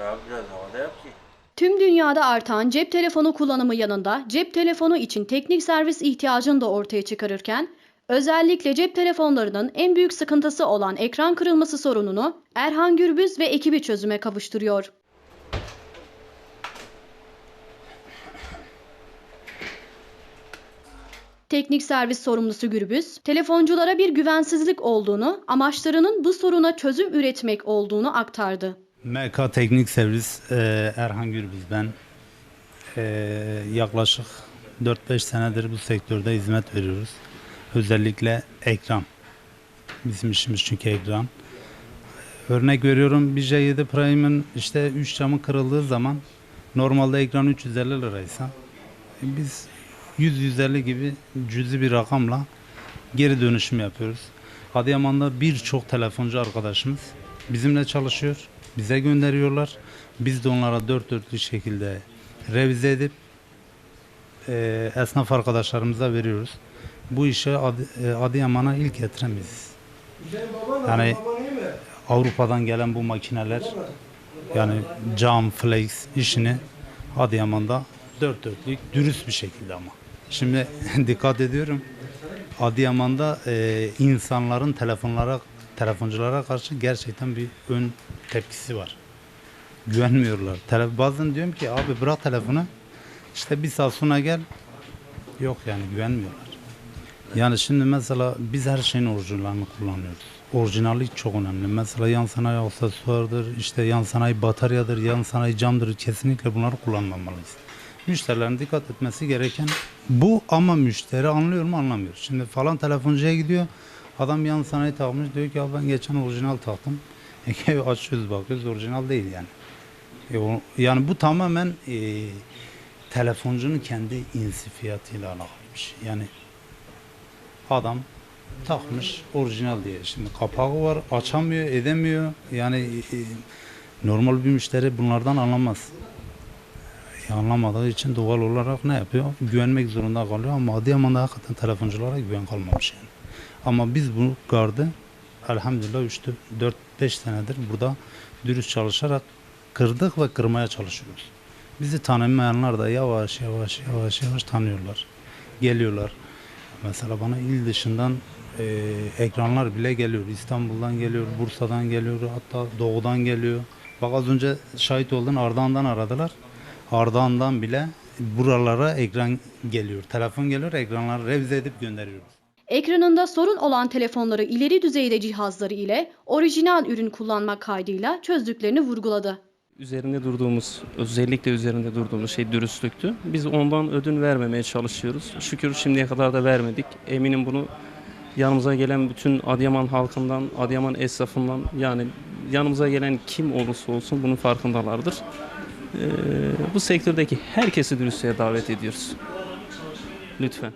Yapacağız havada yap ki? Tüm dünyada artan cep telefonu kullanımı yanında cep telefonu için teknik servis ihtiyacını da ortaya çıkarırken, özellikle cep telefonlarının en büyük sıkıntısı olan ekran kırılması sorununu Erhan Gürbüz ve ekibi çözüme kavuşturuyor. Teknik servis sorumlusu Gürbüz, telefonculara bir güvensizlik olduğunu, amaçlarının bu soruna çözüm üretmek olduğunu aktardı. MK Teknik Servis e, Erhan Gürbüz ben. E, yaklaşık 4-5 senedir bu sektörde hizmet veriyoruz. Özellikle ekran. Bizim işimiz çünkü ekran. Örnek veriyorum bir J7 Prime'ın işte 3 camı kırıldığı zaman normalde ekran 350 liraysa biz 100-150 gibi cüzi bir rakamla geri dönüşüm yapıyoruz. Adıyaman'da birçok telefoncu arkadaşımız bizimle çalışıyor. Bize gönderiyorlar. Biz de onlara dört dörtlük şekilde revize edip e, esnaf arkadaşlarımıza veriyoruz. Bu işi Adı- e, Adıyaman'a ilk getiren biziz. Yani Avrupa'dan gelen bu makineler yani cam, flex işini Adıyaman'da dört dörtlük dürüst bir şekilde ama. Şimdi dikkat ediyorum. Adıyaman'da e, insanların telefonlara telefonculara karşı gerçekten bir ön tepkisi var. Güvenmiyorlar. Tele, bazen diyorum ki abi bırak telefonu. işte bir saat sonra gel. Yok yani güvenmiyorlar. Yani şimdi mesela biz her şeyin orijinalini kullanıyoruz. Orijinallik çok önemli. Mesela yan sanayi aksesuardır, işte yan sanayi bataryadır, yan sanayi camdır. Kesinlikle bunları kullanmamalıyız. Müşterilerin dikkat etmesi gereken bu ama müşteri anlıyor mu anlamıyor. Şimdi falan telefoncuya gidiyor. Adam yan sanayi takmış diyor ki ya ben geçen orijinal taktım. E, açıyoruz bakıyoruz orijinal değil yani. E, o- yani bu tamamen e, telefoncunun kendi insifiyatıyla alakalı bir şey. Yani adam takmış orijinal diye. Şimdi kapağı var açamıyor edemiyor. Yani e, normal bir müşteri bunlardan anlamaz. E, anlamadığı için doğal olarak ne yapıyor? Güvenmek zorunda kalıyor ama Adıyaman'da hakikaten telefonculara güven kalmamış yani. Ama biz bu gardı elhamdülillah 4-5 senedir burada dürüst çalışarak kırdık ve kırmaya çalışıyoruz. Bizi tanımayanlar da yavaş yavaş yavaş yavaş tanıyorlar. Geliyorlar. Mesela bana il dışından e, ekranlar bile geliyor. İstanbul'dan geliyor, Bursa'dan geliyor, hatta doğudan geliyor. Bak az önce şahit oldun Ardahan'dan aradılar. Ardahan'dan bile buralara ekran geliyor. Telefon geliyor, ekranları revize edip gönderiyoruz. Ekranında sorun olan telefonları ileri düzeyde cihazları ile orijinal ürün kullanmak kaydıyla çözdüklerini vurguladı. Üzerinde durduğumuz, özellikle üzerinde durduğumuz şey dürüstlüktü. Biz ondan ödün vermemeye çalışıyoruz. Şükür şimdiye kadar da vermedik. Eminim bunu yanımıza gelen bütün Adıyaman halkından, Adıyaman esnafından yani yanımıza gelen kim olursa olsun bunun farkındalardır. Ee, bu sektördeki herkesi dürüstlüğe davet ediyoruz. Lütfen.